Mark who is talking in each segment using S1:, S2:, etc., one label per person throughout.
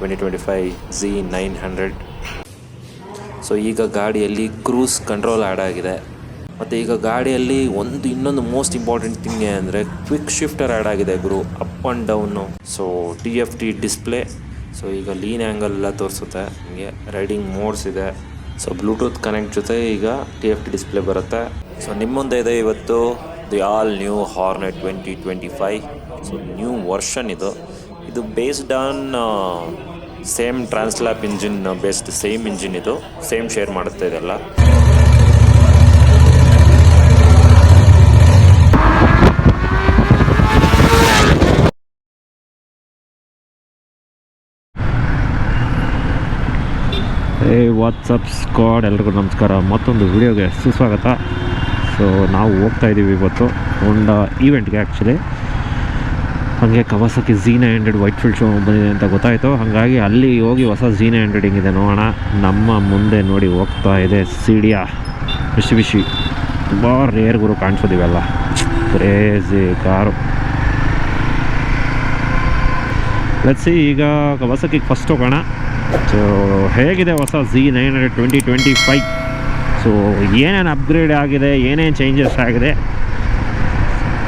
S1: Twenty twenty five Z nine hundred so ಈಗ ಗಾಡಿಯಲ್ಲಿ cruise control add ಆಗಿದೆ. ಮತ್ತು ಈಗ ಗಾಡಿಯಲ್ಲಿ ಒಂದು ಇನ್ನೊಂದು ಮೋಸ್ಟ್ ಇಂಪಾರ್ಟೆಂಟ್ ಥಿಂಗ್ ಏನಂದರೆ ಕ್ವಿಕ್ ಶಿಫ್ಟರ್ ಆ್ಯಡ್ ಆಗಿದೆ ಗುರು up and down so T F T display so ಈಗ ಲೀನ್ ಆ್ಯಂಗಲ್ ಎಲ್ಲ ತೋರಿಸುತ್ತೆ. ನಿಮಗೆ ರೈಡಿಂಗ್ ಮೋಡ್ಸ್ ಇದೆ. ಸೊ ಬ್ಲೂಟೂತ್ ಕನೆಕ್ಟ್ ಜೊತೆ ಈಗ ಟಿ ಎಫ್ ಟಿ ಡಿಸ್ಪ್ಲೇ ಬರುತ್ತೆ. ಸೊ ಮುಂದೆ ಇದೆ ಇವತ್ತು the all new Hornet twenty twenty five so new version ಇದು. ಇದು based on same Transalp engine based same engine ಇದು. ಸೇಮ್ ಶೇರ್ ಮಾಡುತ್ತೆ ಇದೆಲ್ಲ.
S2: ಏ ವಾಟ್ಸಪ್ ಸ್ಕ್ವಾಡ್ ಎಲ್ರಿಗೂ ನಮಸ್ಕಾರ. ಮತ್ತೊಂದು ವಿಡಿಯೋಗೆ ಸುಸ್ವಾಗತ. ಸೊ ನಾವು ಹೋಗ್ತಾ ಇದ್ದೀವಿ ಇವತ್ತು ಒಂದು ಈವೆಂಟ್ಗೆ ಆ್ಯಕ್ಚುಲಿ ಹಾಗೆ ಕವಾಸಕ್ಕೆ ಝೀನ ಹಂಡ್ರೆಡ್ ವೈಟ್ ಫೀಲ್ಡ್ ಶೋ ಬಂದಿದೆ ಅಂತ ಗೊತ್ತಾಯಿತು. ಹಾಗಾಗಿ ಅಲ್ಲಿ ಹೋಗಿ ಹೊಸ ಝೀನ ಹಂಡ್ರೆಡ್ ಹಿಂಗಿದೆ ನೋಡೋಣ. ನಮ್ಮ ಮುಂದೆ ನೋಡಿ ಹೋಗ್ತಾ ಇದೆ ಸಿಡಿಯ. ಬಿಸಿ ಬಿಸಿ ತುಂಬ ರೇರ್ ಗುರು ಕಾಣಿಸೋದಿವೆಲ್ಲ ಕ್ರೇಜಿ ಕಾರು ಲಸಿ ಈಗ ಕವಸಕ್ಕೆ ಫಸ್ಟ್ ಹೋಗೋಣ. ಸೊ ಹೇಗಿದೆ ಹೊಸ Z nine hundred twenty twenty five so ಏನೇನು ಅಪ್ಗ್ರೇಡ್ ಆಗಿದೆ, ಏನೇನು ಚೇಂಜಸ್ ಆಗಿದೆ?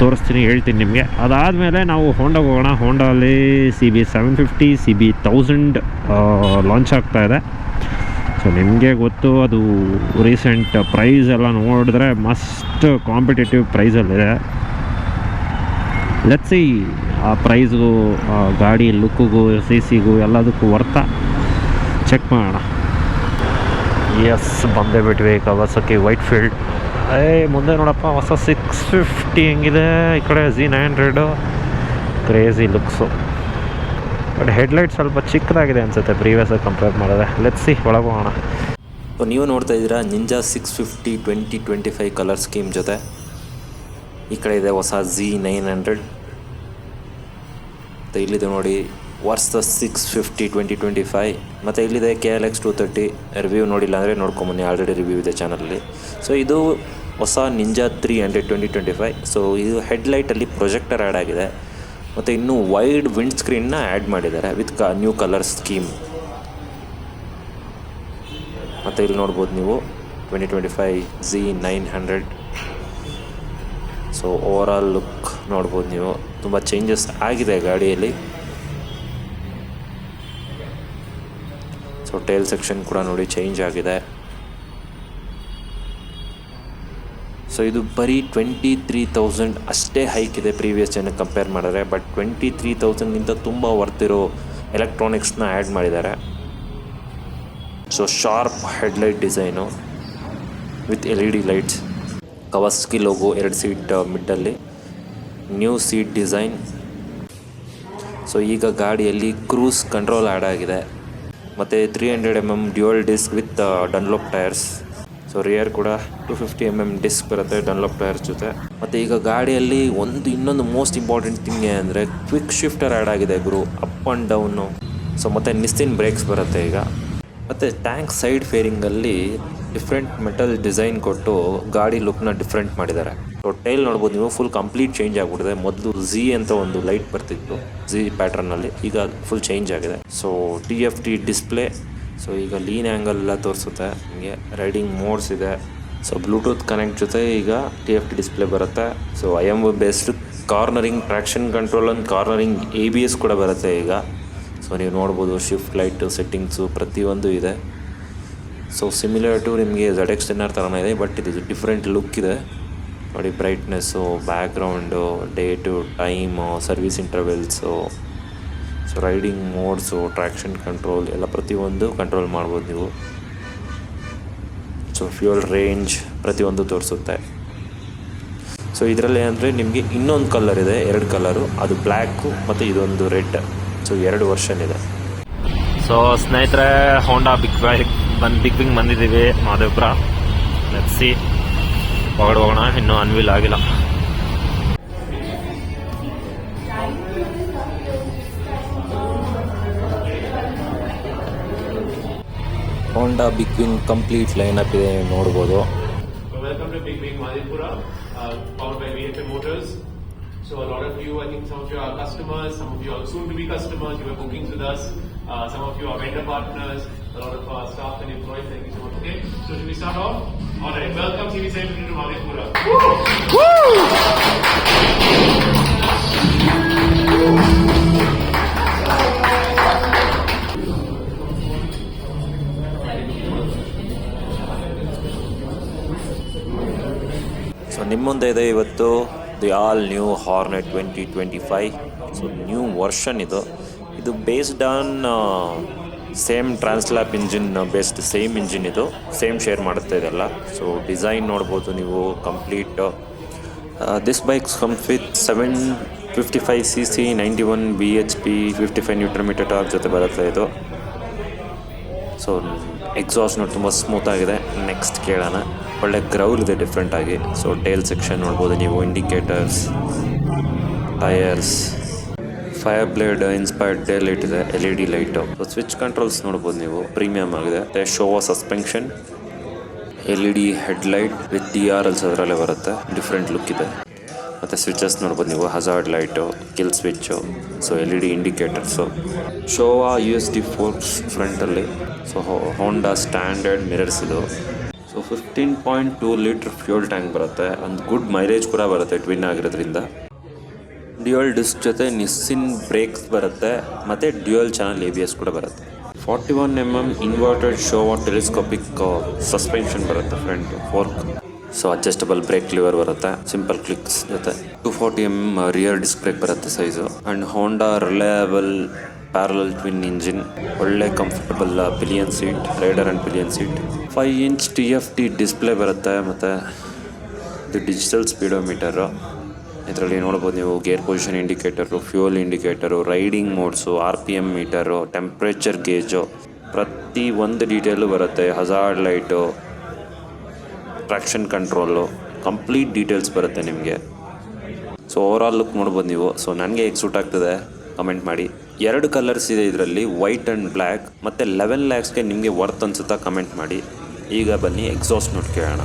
S2: ತೋರಿಸ್ತೀನಿ, ಹೇಳ್ತೀನಿ ನಿಮಗೆ. ಅದಾದಮೇಲೆ ನಾವು ಹೋಂಡಾಗೆ ಹೋಗೋಣ. ಹೋಂಡಲ್ಲಿ C B seven fifty C B thousand launch ಆಗ್ತಾ ಇದೆ. ಸೊ ನಿಮಗೆ ಗೊತ್ತು, ಅದು ರೀಸೆಂಟ್ ಪ್ರೈಸ್ ಎಲ್ಲ ನೋಡಿದ್ರೆ ಮಸ್ಟ್ ಕಾಂಪಿಟೇಟಿವ್ ಪ್ರೈಸಲ್ಲಿದೆ ಲೆಟ್ಸಿ ಆ ಪ್ರೈಸ್ಗೂ ಆ ಗಾಡಿ ಲುಕ್ಕಿಗೂ ಸಿ ಸಿಗೂ ಎಲ್ಲದಕ್ಕೂ ವರ್ತ. ಚೆಕ್ ಮಾಡೋಣ. ಎಸ್ ಬಂದೇ ಬಿಟ್ವಿ ಕವಾಸಕ್ಕೆ ವೈಟ್ ಫೀಲ್ಡ್ ಏ, ಮುಂದೆ ನೋಡಪ್ಪ, ಹೊಸ ಸಿಕ್ಸ್ ಫಿಫ್ಟಿ ಹೆಂಗಿದೆ? ಈ ಕಡೆ Z nine hundred crazy looks but headlight ಸ್ವಲ್ಪ ಚಿಕ್ಕದಾಗಿದೆ ಅನಿಸುತ್ತೆ ಪ್ರೀವಿಯಸ್ಸಾಗಿ ಕಂಪೇರ್ ಮಾಡಿದ್ರೆ. ಲೆಟ್ಸಿ ಒಳಗೆ ಹೋಗೋಣ.
S1: ಸೊ ನೀವು ನೋಡ್ತಾ ಇದ್ದೀರಾ Ninja six fifty twenty twenty five colour scheme ಜೊತೆ. ಈ ಕಡೆ ಇದೆ ಹೊಸ ಜಿ ನೈನ್ ಹಂಡ್ರೆಡ್ ಮತ್ತು ಇಲ್ಲಿದೆ ನೋಡಿ Versys six fifty twenty twenty five ಮತ್ತು ಇಲ್ಲಿದೆ K L X two thirty review ನೋಡಿಲ್ಲ ಅಂದರೆ ನೋಡ್ಕೊಂಬನ್ನಿ ಆಲ್ರೆಡಿ ರಿವ್ಯೂ ಇದೆ ಚಾನಲಲ್ಲಿ ಸೊ ಇದು ಹೊಸ Ninja three hundred twenty twenty five so ಇದು ಹೆಡ್ಲೈಟಲ್ಲಿ ಪ್ರೊಜೆಕ್ಟರ್ ಆ್ಯಡ್ ಆಗಿದೆ. ಮತ್ತು ಇನ್ನೂ ವೈಡ್ ವಿಂಡ್ ಸ್ಕ್ರೀನ್ನ ಆ್ಯಡ್ ಮಾಡಿದ್ದಾರೆ with a new colour scheme ಮತ್ತು ಇಲ್ಲಿ ನೋಡ್ಬೋದು ನೀವು twenty twenty five Z nine hundred so overall look ನೋಡ್ಬೋದು ನೀವು. ತುಂಬ ಚೇಂಜಸ್ ಆಗಿದೆ ಗಾಡಿಯಲ್ಲಿ. ಸೊ ಟೇಲ್ ಸೆಕ್ಷನ್ ಕೂಡ ನೋಡಿ ಚೇಂಜ್ ಆಗಿದೆ. ಸೊ ಇದು ಬರೀ ಟ್ವೆಂಟಿ ತ್ರೀ ತೌಸಂಡ್ ಅಷ್ಟೇ ಹೈಕ್ ಇದೆ ಪ್ರೀವಿಯಸ್ ಜನಕ್ಕೆ ಕಂಪೇರ್ ಮಾಡಿದ್ರೆ. ಬಟ್ ಟ್ವೆಂಟಿ ತ್ರೀ ತೌಸಂಡ್ಗಿಂತ ತುಂಬ ವರ್ತಿರೋ ಎಲೆಕ್ಟ್ರಾನಿಕ್ಸ್ನ ಆ್ಯಡ್ ಮಾಡಿದ್ದಾರೆ. So sharp headlight design with L E D lights Kawasaki logo ಎರಡು ಸೀಟ್ ಮಿಡ್ಡಲ್ಲಿ ನ್ಯೂ ಸೀಟ್ ಡಿಸೈನ್ ಸೊ ಈಗ ಗಾಡಿಯಲ್ಲಿ ಕ್ರೂಸ್ ಕಂಟ್ರೋಲ್ ಆ್ಯಡ್ ಆಗಿದೆ. ಮತ್ತು three hundred M M dual disc with Dunlop tyres so rear ಕೂಡ two fifty M M disc ಬರುತ್ತೆ Dunlop tyres ಜೊತೆ. ಮತ್ತು ಈಗ ಗಾಡಿಯಲ್ಲಿ ಒಂದು, ಇನ್ನೊಂದು ಮೋಸ್ಟ್ ಇಂಪಾರ್ಟೆಂಟ್ ಥಿಂಗ್ ಏನಂದರೆ ಕ್ವಿಕ್ ಶಿಫ್ಟರ್ ಆ್ಯಡ್ ಆಗಿದೆ ಗುರು ಅಪ್ ಆ್ಯಂಡ್ ಡೌನು ಸೊ ಮತ್ತು ನಿಸ್ತಿನ್ ಬ್ರೇಕ್ಸ್ ಬರುತ್ತೆ ಈಗ. ಮತ್ತು ಟ್ಯಾಂಕ್ ಸೈಡ್ ಫೇರಿಂಗಲ್ಲಿ ಡಿಫ್ರೆಂಟ್ ಮೆಟಲ್ ಡಿಸೈನ್ ಕೊಟ್ಟು ಗಾಡಿ ಲುಕ್ನ ಡಿಫ್ರೆಂಟ್ ಮಾಡಿದ್ದಾರೆ. ಸೊ ಟೈಲ್ ನೋಡ್ಬೋದು ನೀವು ಫುಲ್ ಕಂಪ್ಲೀಟ್ ಚೇಂಜ್ ಆಗಿಬಿಟ್ಟಿದೆ. ಮೊದಲು ಝಿ ಅಂತ ಒಂದು ಲೈಟ್ ಬರ್ತಿತ್ತು ಝಿ ಪ್ಯಾಟ್ರನ್ನಲ್ಲಿ ಈಗ ಫುಲ್ ಚೇಂಜ್ ಆಗಿದೆ. So T F T display so ಈಗ ಲೀನ್ ಆ್ಯಂಗಲ್ ಎಲ್ಲ ತೋರಿಸುತ್ತೆ. ನಿಮಗೆ ರೈಡಿಂಗ್ ಮೋಡ್ಸ್ ಇದೆ. ಸೊ ಬ್ಲೂಟೂತ್ ಕನೆಕ್ಟ್ ಜೊತೆ ಈಗ ಟಿ ಎಫ್ ಟಿ ಡಿಸ್ಪ್ಲೇ ಬರುತ್ತೆ. So I M best cornering traction control and cornering A B S ಕೂಡ ಬರುತ್ತೆ ಈಗ. ಸೊ ನೀವು ನೋಡ್ಬೋದು ಶಿಫ್ಟ್ ಲೈಟು ಸೆಟ್ಟಿಂಗ್ಸು ಪ್ರತಿಯೊಂದು ಇದೆ. ಸೊ ಸಿಮಿಲರ್ ಟು ನಿಮಗೆ ಝಡ್ ಎಕ್ಸ್ ಟೆನ್ನರ್ ಥರನೇ ಇದೆ ಬಟ್ ಇದು ಡಿಫ್ರೆಂಟ್ ಲುಕ್ ಇದೆ. ನೋಡಿ brightness background date time service intervals so riding modes traction control ಎಲ್ಲ ಪ್ರತಿಯೊಂದು ಕಂಟ್ರೋಲ್ ಮಾಡ್ಬೋದು ನೀವು. ಸೊ ಫ್ಯೂಯಲ್ ರೇಂಜ್ ಪ್ರತಿಯೊಂದು ತೋರಿಸುತ್ತೆ. ಸೊ ಇದರಲ್ಲಿ ಏನಂದರೆ ನಿಮಗೆ ಇನ್ನೊಂದು ಕಲರ್ ಇದೆ, ಎರಡು ಕಲರು ಅದು ಬ್ಲ್ಯಾಕು ಮತ್ತು ಇದೊಂದು ರೆಡ್ ಸೊ ಎರಡು ವರ್ಷನ್ ಇದೆ.
S2: ಸೊ ಸ್ನೇಹಿತರೆ ಹೋಂಡಾ ಬಿಗ್ ಬ್ಯಾಗ್ ಬಂದು ಬಿಗ್ ಬಿಂಗ್ ಬಂದಿದ್ದೀವಿ, ಮಾದೇವ್ಪುರ. ನೆಪ್ಸಿ ಒಗಡೆ ಹೋಗೋಣ ಇನ್ನೂ ಅನ್ವಿಲ್ ಆಗಿಲ್ಲ.
S1: Honda Big Wing complete line up ಇದೆ ನೀವು ನೋಡ್ಬೋದು
S3: So welcome to Big Big Madhepura, uh, powered by VFM Motors. So a lot of you, I think some of you are customers, some of you are soon to be customers, you have bookings with us. Uh, some of you are vendor partners, a lot of our staff and employees. Thank you so much. Okay, so should we start off? All right, welcome CV7 to Madhepura.
S1: So ನಿಮ್ಮ ಇವತ್ತು the all new Hornet twenty twenty five so new version ಇದು ಇದು based on same Transalp engine based same engine ಇದು. Same share ಮಾಡುತ್ತೆ ಇದೆಲ್ಲ. So design ನೋಡ್ಬೋದು ನೀವು complete this bikes comes with seven fifty five C C ninety one B H P fifty five newton metre top ಜೊತೆ ಬರುತ್ತೆ ಇದು. So exhaust ನೋಡಿ ತುಂಬ ಸ್ಮೂತ್ ಆಗಿದೆ. ನೆಕ್ಸ್ಟ್ ಕೇಳೋಣ. ಒಳ್ಳೆ ಗ್ರೌಲ್ ಇದೆ ಡಿಫ್ರೆಂಟಾಗಿ ಸೊ ಟೇಲ್ ಸೆಕ್ಷನ್ ನೋಡ್ಬೋದು ನೀವು indicators tyres Fireblade inspired day light ಇದೆ L E D light switch controls ನೋಡ್ಬೋದು ನೀವು ಪ್ರೀಮಿಯಮ್ ಆಗಿದೆ. ಮತ್ತೆ Showa suspension L E D headlight with D R Ls ಅದರಲ್ಲೇ ಬರುತ್ತೆ ಡಿಫ್ರೆಂಟ್ ಲುಕ್ ಇದೆ. ಮತ್ತು ಸ್ವಿಚಸ್ ನೋಡ್ಬೋದು ನೀವು hazard light kill switch so L E D indicators Showa U S D forks ಫ್ರಂಟಲ್ಲಿ so Honda standard mirrors ಇದು. Fifteen point two litre fuel tank ಬರುತ್ತೆ. ಒಂದು good mileage ಕೂಡ ಬರುತ್ತೆ ಟ್ವಿನ್ ಆಗಿರೋದ್ರಿಂದ. ಡ್ಯುಯಲ್ ಡಿಸ್ಕ್ ಜೊತೆ ನಿಸ್ಸಿನ್ ಬ್ರೇಕ್ಸ್ ಬರುತ್ತೆ. ಮತ್ತು dual channel A B S ಕೂಡ ಬರುತ್ತೆ. Forty one M M inverted Showa telescopic suspension ಬರುತ್ತೆ front fork so adjustable brake lever ಬರುತ್ತೆ. ಸಿಂಪಲ್ ಕ್ಲಿಕ್ಸ್ ಜೊತೆ. Two forty M rear disc brake ಬರುತ್ತೆ size and Honda reliable parallel twin engine ಒಳ್ಳೆ comfortable pillion seat rider and pillion seat five inch T F T display ಬರುತ್ತೆ, ಮತ್ತು ಇದು digital speedometer ಇದರಲ್ಲಿ ನೋಡ್ಬೋದು ನೀವು gear position indicator fuel indicator riding modes R P M meter temperature gauge ಪ್ರತಿ ಒಂದು detail ಬರುತ್ತೆ hazard light traction control complete details ಬರುತ್ತೆ ನಿಮಗೆ. ಸೊ ಓವರಾಲ್ ಲುಕ್ ನೋಡ್ಬೋದು ನೀವು. ಸೊ ನನಗೆ ಹೇಗೆ ಸೂಟ್ ಆಗ್ತದೆ ಕಮೆಂಟ್ ಮಾಡಿ. ಎರಡು ಕಲರ್ಸ್ ಇದೆ ಇದರಲ್ಲಿ ವೈಟ್ ಆ್ಯಂಡ್ ಬ್ಲ್ಯಾಕ್ ಮತ್ತು ಲೆವೆನ್ ಲ್ಯಾಕ್ಸ್ಗೆ ನಿಮಗೆ ವರ್ತ್ ಅನ್ಸುತ್ತಾ ಕಮೆಂಟ್ ಮಾಡಿ. ಈಗ ಬನ್ನಿ ಎಕ್ಸಾಸ್ಟ್ ನೋಟ್ ಕೇಳೋಣ.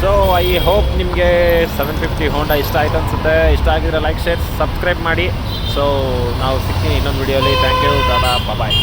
S2: ಸೊ ಐ ಹೋಪ್ ನಿಮಗೆ ಸೆವೆನ್ ಫಿಫ್ಟಿ ಹೋಂಡಾ ಇಷ್ಟ ಆಯ್ತು ಅನ್ಸುತ್ತೆ. ಇಷ್ಟ ಆಗಿದ್ರೆ ಲೈಕ್ ಶೇರ್ ಸಬ್ಸ್ಕ್ರೈಬ್ ಮಾಡಿ. ಸೊ ನಾವು ಸಿಗ್ತೀನಿ ಇನ್ನೊಂದು ವಿಡಿಯೋಲಿ ಥ್ಯಾಂಕ್ ಯು ದಾದಾ ಬಾಯ್